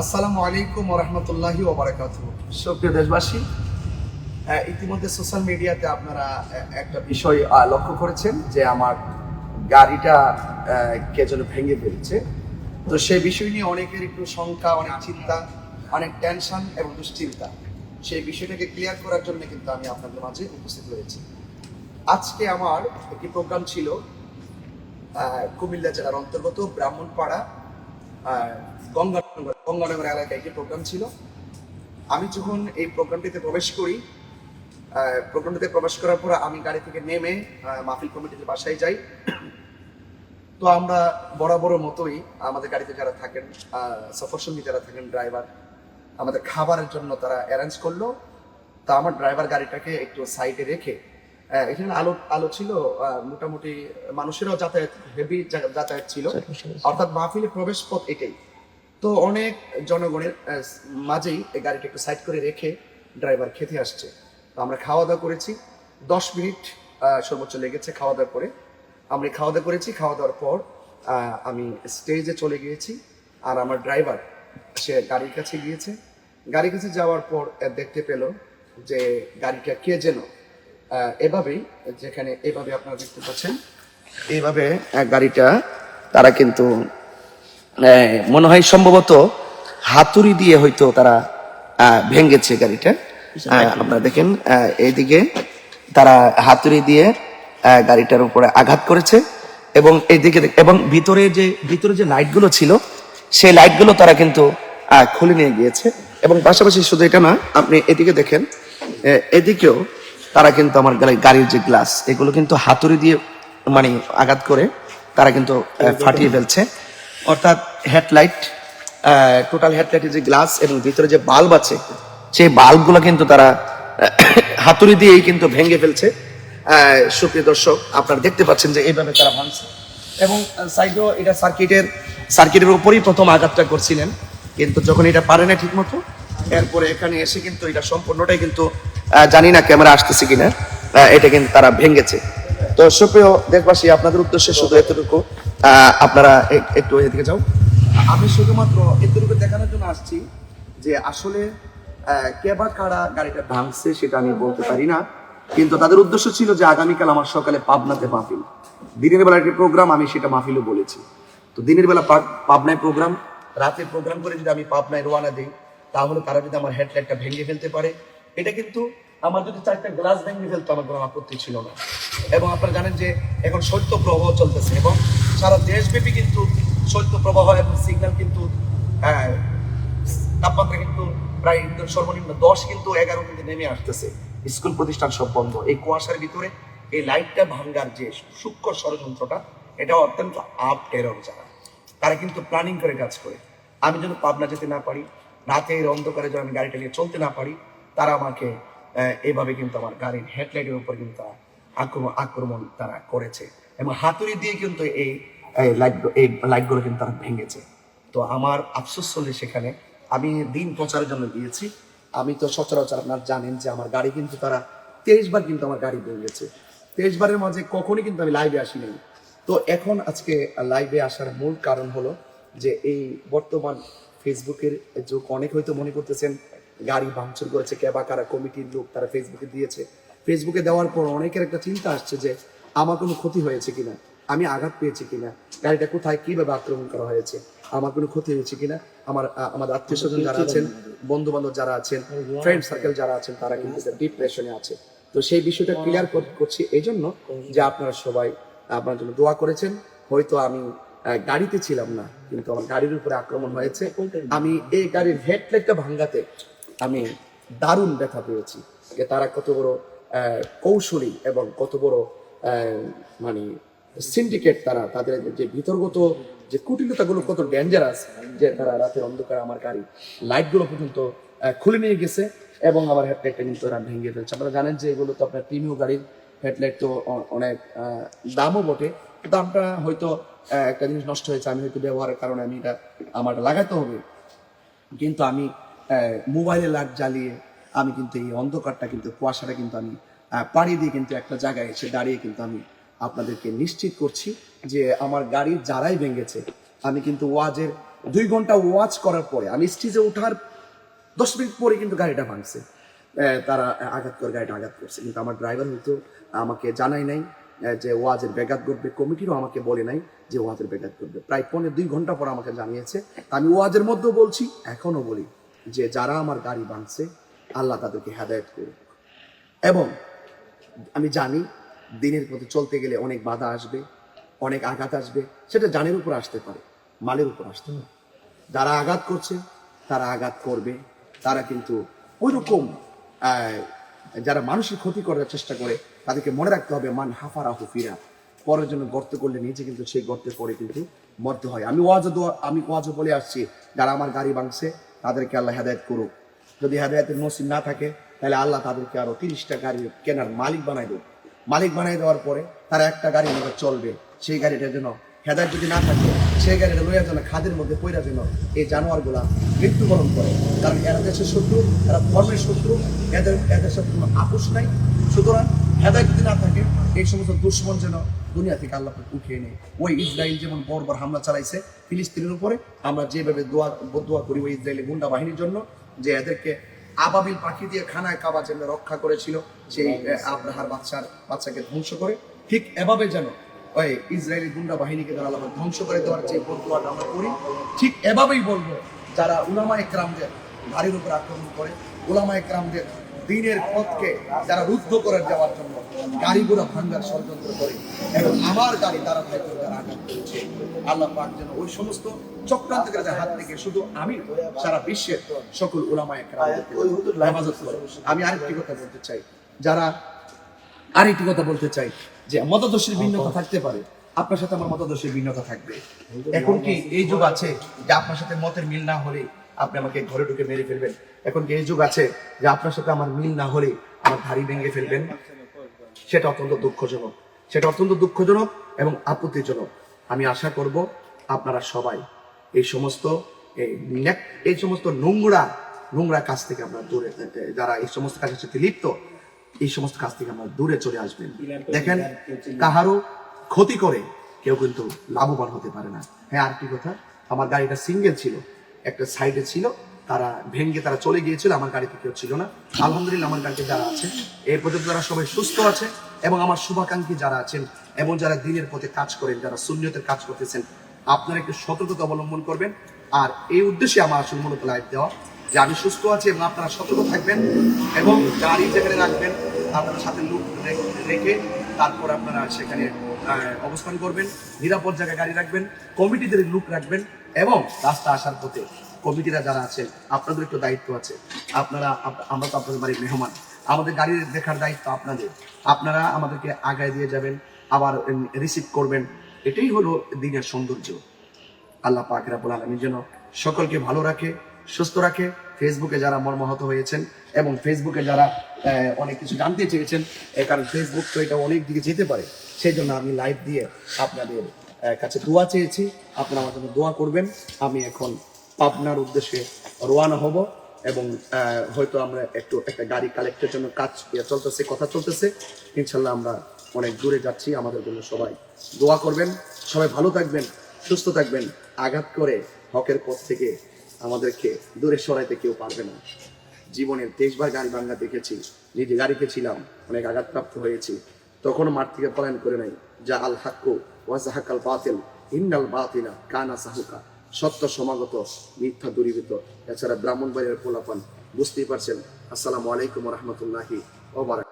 আসসালামু আলাইকুম রহমতুল্লাহি ওবরাকাত সুপ্রিয় দেশবাসী ইতিমধ্যে সোশ্যাল মিডিয়াতে আপনারা একটা বিষয় লক্ষ্য করেছেন যে আমার গাড়িটা কে যেন ভেঙে ফেলছে। তো সেই বিষয় নিয়ে অনেকের একটু শঙ্কা অনেক চিন্তা অনেক টেনশন এবং দুশ্চিন্তা। সেই বিষয়টাকে ক্লিয়ার করার জন্য কিন্তু আমি আপনাদের মাঝে উপস্থিত হয়েছি। আজকে আমার একটি প্রোগ্রাম ছিল কুমিল্লা জেলার অন্তর্গত ব্রাহ্মণপাড়া গঙ্গানগর গঙ্গানগর এলাকায় একটি প্রোগ্রাম ছিল। আমি যখন এই প্রোগ্রামটিতে প্রবেশ করি প্রোগ্রামটিতে প্রবেশ করার পর আমি গাড়ি থেকে নেমে মাহফিল কমিটির বাসায় যাই। তো আমরা বরাবর মতোই আমাদের গাড়িতে যারা থাকেন সফর সঙ্গী যারা থাকেন ড্রাইভার আমাদের খাবারের জন্য তারা অ্যারেঞ্জ করল। তা আমার ড্রাইভার গাড়িটাকে একটু সাইডে রেখে এখানে আলো আলো ছিল মোটামুটি মানুষেরও যাতায়াত হেভি যাতায়াত ছিল। অর্থাৎ মাহফিলে প্রবেশ পথ এটাই। তো অনেক জনগণের মাঝেই এই গাড়িটা একটু সাইড করে রেখে ড্রাইভার খেতে আসছে। তো আমরা খাওয়া দাওয়া করেছি। দশ মিনিট সর্বোচ্চ লেগেছে খাওয়া দাওয়া করে। আমরা খাওয়া দাওয়া করেছি। খাওয়া দাওয়ার পর আমি স্টেজে চলে গিয়েছি আর আমার ড্রাইভার সে গাড়ির কাছে গিয়েছে। গাড়ির কাছে যাওয়ার পর দেখতে পেল যে গাড়িটা কে যেন এভাবেই যেখানে এভাবে আপনারা দেখতে পাচ্ছেন এইভাবে গাড়িটা তারা কিন্তু মনে হয় সম্ভবত হাতুড়ি দিয়ে হয়তো তারা ভেঙেছে গাড়িটা। আপনারা দেখেন এইদিকে তারা হাতুড়ি দিয়ে গাড়িটার উপরে আঘাত করেছে এবং এইদিকে এবং ভিতরে যে ভিতরে যে লাইটগুলো ছিল সেই লাইটগুলো তারা কিন্তু আহ, খুলে নিয়ে গিয়েছে। এবং পাশাপাশি শুধু এটা না আপনি এদিকে দেখেন এদিকেও তারা কিন্তু আমার গাড়ি- গাড়ির যে গ্লাস, এগুলো কিন্তু হাতুড়ি দিয়ে মানে আঘাত করে, তারা কিন্তু ফাটিয়ে ফেলছে। অর্থাৎ হেডলাইট টোটাল হেডলাইটের যে গ্লাস এবং ভিতরে যে বাল্ব আছে, সেই বাল্বগুলো কিন্তু তারা হাতুড়ি দিয়েই কিন্তু ভেঙে ফেলছে। সুপ্রিয় দর্শক, আপনারা দেখতে পাচ্ছেন যে এইভাবে তারা ভাঙছে। এবং সাইডও এটা সার্কিটের সার্কিটের উপরই প্রথম আঘাতটা করছিলেন। কিন্তু যখন এটা পারে না ঠিক মতো এরপরে এখানে এসে কিন্তু এটা সম্পূর্ণটাই কিন্তু জানি না ক্যামেরা আসতেছে কিনা। এটা কিন্তু তারা ভেঙেছে। তো সুপ্রিয় দেশবাসী আপনাদের উদ্দেশ্যে শুধু এতটুকু। আপনারা একটু এদিকে যাও। আমি শুধুমাত্র এতটুকু দেখানোর জন্য আসছি যে আসলে আহ, কে বা কারা গাড়িটা ভাঙছে সেটা আমি বলতে পারি না। কিন্তু তাদের উদ্দেশ্য ছিল যে আগামীকাল আমার সকালে পাবনাতে মাহফিল। দিনের বেলা একটি প্রোগ্রাম আমি সেটা মাহফিলও বলেছি। তো দিনের বেলা পাব- পাবনায় প্রোগ্রাম রাতে প্রোগ্রাম করে যদি আমি পাবনায় রোয়ানা দিই তাহলে তারা যদি আমার হেডলাইটটা ভেঙে ফেলতে পারে এটা কিন্তু আমার যদি চারটা গ্লাস ভেঙে ফেলতো আমার কোনো আপত্তি ছিল না। এবং আপনারা জানেন যে এখন শৈত্য প্রবাহ চলতেছে এবং সারা দেশব্যাপী কিন্তু শৈত্য প্রবাহ এবং সিগন্যাল কিন্তু আহ, তাপমাত্রা কিন্তু প্রায় সর্বনিম্ন দশ কিন্তু এগারো কিন্তু নেমে আসতেছে। স্কুল প্রতিষ্ঠান সব বন্ধ। এই কুয়াশার ভিতরে এই লাইটটা ভাঙ্গার যে সূক্ষ্ম ষড়যন্ত্রটা এটা অত্যন্ত আপ টেরর যারা তারা কিন্তু প্ল্যানিং করে কাজ করে। আমি যেন পাবনা যেতে না পারি রাতে এর অন্ধকারে যেন আমি গাড়িটা নিয়ে চলতে না পারি তারা আমাকে এভাবে কিন্তু আমার গাড়ির হেডলাইটের উপর কিন্তু আক্রমণ আক্রমণ তারা করেছে এবং হাতুড়ি দিয়ে কিন্তু এই এই লাইট এই লাইটগুলো কিন্তু তারা ভেঙেছে। তো আমার আফসোস চলে সেখানে, আমি দিন প্রচারের জন্য গিয়েছি। আমি তো সচরাচর আপনার জানেন যে আমার গাড়ি কিন্তু তারা তেইশ বার কিন্তু আমার গাড়ি ভেঙেছে। তেইশ বারের মাঝে কখনই কিন্তু আমি লাইভে আসিনি। তো এখন আজকে লাইভে আসার মূল কারণ হলো যে এই বর্তমান ফেসবুকের যুগ অনেক হয়তো মনে করতেছেন গাড়ি ভাঙচুর করেছে, কে কারা কমিটির লোক, তারা ফেসবুকে দিয়েছে। ফেসবুকে দেওয়ার পর অনেকের একটা চিন্তা আসছে যে, আমার কোনো ক্ষতি হয়েছে কিনা? আমি আঘাত পেয়েছি কিনা? গাড়িটা কোথায়, কীভাবে আক্রমণ করা হয়েছে? আমার কোনো ক্ষতি হয়েছে কিনা? আমার, আ- আমাদের আত্মীয় স্বজন যারা আছেন বন্ধু বান্ধব যারা আছেন ফ্রেন্ড সার্কেল যারা আছেন, তারা কিন্তু ডিপ্রেশনে আছে। তো সেই বিষয়টা ক্লিয়ার করছি এই জন্য যে আপনারা সবাই আপনার জন্য দোয়া করেছেন। হয়তো আমি গাড়িতে ছিলাম না, কিন্তু আমার গাড়ির উপরে আক্রমণ হয়েছে। আমি এই গাড়ির হেডলাইটটা ভাঙ্গাতে আমি দারুণ ব্যথা পেয়েছি। যে তারা কত বড় কৌশলী এবং কত বড় মানে সিন্ডিকেট তারা, তাদের যে ভিতরগত যে কুটিলতাগুলো কত ডেঞ্জারাস যে তারা রাতের অন্ধকার আমার গাড়ি লাইটগুলো পর্যন্ত খুলে নিয়ে গেছে এবং আমার হেডলাইটটা কিন্তু এরা ভেঙে ফেলছে। আপনারা জানেন যে এগুলো তো আপনার প্রিমিয় গাড়ির হেডলাইট তো অনেক দামও বটে। দামটা হয়তো একটা জিনিস নষ্ট হয়েছে, আমি হয়তো ব্যবহারের কারণে আমি এটা আমার লাগাতে হবে। কিন্তু আমি মোবাইলে লাইট জ্বালিয়ে আমি কিন্তু এই অন্ধকারটা কিন্তু, কুয়াশাটা কিন্তু আমি পাড়ি দিয়ে কিন্তু একটা জায়গায় এসে দাঁড়িয়ে কিন্তু আমি আপনাদেরকে নিশ্চিত করছি যে আমার গাড়ি যারাই ভেঙেছে, আমি কিন্তু ওয়াজের দুই ঘণ্টা ওয়াজ করার পরে, আমি স্টেজে ওঠার দশ মিনিট পরে কিন্তু গাড়িটা ভাঙছে। তারা আঘাত করে গাড়িটা আঘাত করছে। কিন্তু আমার ড্রাইভার হয়তো আমাকে জানাই নাই যে ওয়াজের ব্যাঘাত ঘটবে। কমিটিরও আমাকে বলে নাই যে ওয়াজের ব্যাঘাত ঘটবে। প্রায় পনেরো দুই ঘণ্টা পর আমাকে জানিয়েছে। আমি ওয়াজের মধ্যেও বলছি, এখনও বলি। যে যারা আমার গাড়ি বাঁধছে আল্লাহ তাদেরকে হেদায়ত করুক। এবং আমি জানি দিনের পথে চলতে গেলে অনেক বাধা আসবে অনেক আঘাত আসবে সেটা জানের উপর আসতে পারে মালের উপর আসতে পারে। যারা আঘাত করছে তারা আঘাত করবে। তারা কিন্তু ওইরকম আহ, যারা মানুষের ক্ষতি করার চেষ্টা করে তাদেরকে মনে রাখতে হবে মান হাফারা হুফিরা পরের জন্য গর্ত করলে নিজে কিন্তু সেই গর্তে পড়ে কিন্তু মরতে হয়। আমি ওয়াজ আমি ওয়াজ বলে আসছি যারা আমার গাড়ি ভাঙছে তাদেরকে আল্লাহ হেদায়ত করুক। যদি হেদায়তের নসিব না থাকে, তাহলে আল্লাহ তাদেরকে আরও তিরিশটা গাড়ি কেনার মালিক বানাই দেবে। মালিক বানাই দেওয়ার পরে তারা একটা গাড়ি নিয়ে চলবে। সেই গাড়িটার জন্য হেদায়ত যদি না থাকে, সেই গাড়িটা লইয়ার জন্য খাদের মধ্যে পইরা যেন এই জানোয়ারগুলা মৃত্যুবরণ করে। কারণ এরা দেশের শত্রু, এরা ধর্মের শত্রু, এদের এদের সাথে কোনো আপোষ নাই। সুতরাং হেদায়ত যদি না থাকে, এই সমস্ত দুশ্মন যেন দুনিয়া থেকে আল্লাহ উঠিয়ে নেই ওই ইসরায়েল যেমন বর্বর হামলা চালাইছে, ফিলিস্তিনের উপরে আমরা যেভাবে দোয়া দোয়া করি ওই ইসরায়েলি গুন্ডা বাহিনীর জন্য, যে এদেরকে আবাবিল পাখি দিয়ে খানায় কাবা যেন রক্ষা করেছিল, সেই আব্রাহার বাচ্চার বাচ্চাকে ধ্বংস করে। ঠিক এভাবে যেন ওই ইসরায়েলি গুন্ডা বাহিনীকে তারা আল্লাহ ধ্বংস করে দেওয়ার যে বদুয়াটা আমরা করি, ঠিক এভাবেই বলব, যারা উলামা একরামদের গাড়ির উপর আক্রমণ করে উলামা একরামদের দিনের পথকে যারা রুদ্ধ করে দেওয়ার জন্য গাড়িগুলো ভাঙ্গার ষড়যন্ত্র করে এবং আমার গাড়ি তারা ভাই করে যারা আঘাত করেছে। আল্লাহ পাক যেন ওই সমস্ত চক্রান্তকারীদের হাত থেকে শুধু আমি সারা বিশ্বের সকল একরামদেরকে হেফাজত করে। আমি আরেকটি কথা বলতে চাই। যারা আরেকটি কথা বলতে চাই যে মতদর্শের ভিন্নতা থাকতে পারে। আপনার সাথে আমার মতদর্শের ভিন্নতা থাকবে। এখন কি এই যুগ আছে যে আপনার সাথে মতের মিল না হলে আপনি আমাকে ঘরে ঢুকে মেরে ফেলবেন। এখন এই যুগ আছে যে আপনার সাথে আমার মিল না হলে আমার ধাড়ি ভেঙে ফেলবেন। সেটা অত্যন্ত দুঃখজনক। সেটা অত্যন্ত দুঃখজনক এবং আপত্তিজনক। আমি আশা করব আপনারা সবাই এই সমস্ত এই সমস্ত নোংরা নোংরা কাজ থেকে আমরা দূরে, যারা এই সমস্ত কাজের সাথে লিপ্ত, এই সমস্ত কাজ থেকে আমরা দূরে চলে আসবেন। দেখেন, কাহারও ক্ষতি করে কেউ কিন্তু লাভবান হতে পারে না। হ্যাঁ আর কি কথা, আমার গাড়িটা সিঙ্গেল ছিল। একটা সাইডে ছিল, তারা ভেঙ্গে তারা চলে গিয়েছিল, আমার গাড়িতে কেউ ছিল না। আলহামদুলিল্লাহ আমার গাড়িতে যারা আছে, এর পর্যন্ত তারা সবাই সুস্থ আছে এবং আমার শুভাকাঙ্ক্ষী যারা আছেন এবং যারা দিনের পথে কাজ করেন, যারা শূন্যতের কাজ করতেছেন, আপনারা একটু সতর্কতা অবলম্বন করবেন। আর এই উদ্দেশ্যে আমার আসলে মূলত লাইভ দেওয়া, যে আমি সুস্থ আছি এবং আপনারা সতর্ক থাকবেন এবং গাড়ি যেখানে রাখবেন, আপনার সাথে লুক রেখে তারপর আপনারা সেখানে অবস্থান করবেন। নিরাপদ জায়গায় গাড়ি রাখবেন, কমিটিদের লুক রাখবেন এবং রাস্তা আসার পথে কমিটিরা যারা আছেন, আপনাদের একটু দায়িত্ব আছে। আপনারা আমরা তো আপনাদের বাড়ির মেহমান। আমাদের গাড়ি দেখার দায়িত্ব আপনাদের। আপনারা আমাদেরকে আগায় দিয়ে যাবেন, আবার রিসিভ করবেন। এটাই হলো দিনের সৌন্দর্য। আল্লাহ পাক রাব্বুল আলামিন যেন সকলকে ভালো রাখে, সুস্থ রাখে। ফেসবুকে যারা মর্মাহত হয়েছেন এবং ফেসবুকে যারা অনেক কিছু জানতে চেয়েছেন কারণ ফেসবুক তো এটা অনেক দিকে যেতে পারে। সেই জন্য আমি লাইভ দিয়ে আপনাদের কাছে দোয়া চেয়েছি। আপনারা আমার জন্য দোয়া করবেন। আমি এখন পাবনার উদ্দেশ্যে রওনা হব এবং হয়তো আমরা একটু একটা গাড়ি কালেক্টের জন্য কাজ ইয়ে চলতেছে, কথা চলতেছে। ইনশাল্লাহ আমরা অনেক দূরে যাচ্ছি। আমাদের জন্য সবাই দোয়া করবেন। সবাই ভালো থাকবেন, সুস্থ থাকবেন। আঘাত করে হকের পথ থেকে আমাদেরকে দূরে সরাইতে কেউ পারবে না। জীবনে তেইশবার গাড়ি ভাঙ্গা দেখেছি, নিজে গাড়িতে ছিলাম, অনেক আঘাতপ্রাপ্ত হয়েছি। তখন মাঠ থেকে পলায়ন করে নাই, যা আল হাক্কু ওয়াজাহাকাল বাতিল, ইন্নাল বাতিলা কানা সাহুকা। সত্য সমাগত, মিথ্যা দূরীভূত। এছাড়া ব্রাহ্মণবাড়িয়ার পোলাপান, বুঝতেই পারছেন। আসসালামু আলাইকুম রহমতুল্লাহি ওবারাক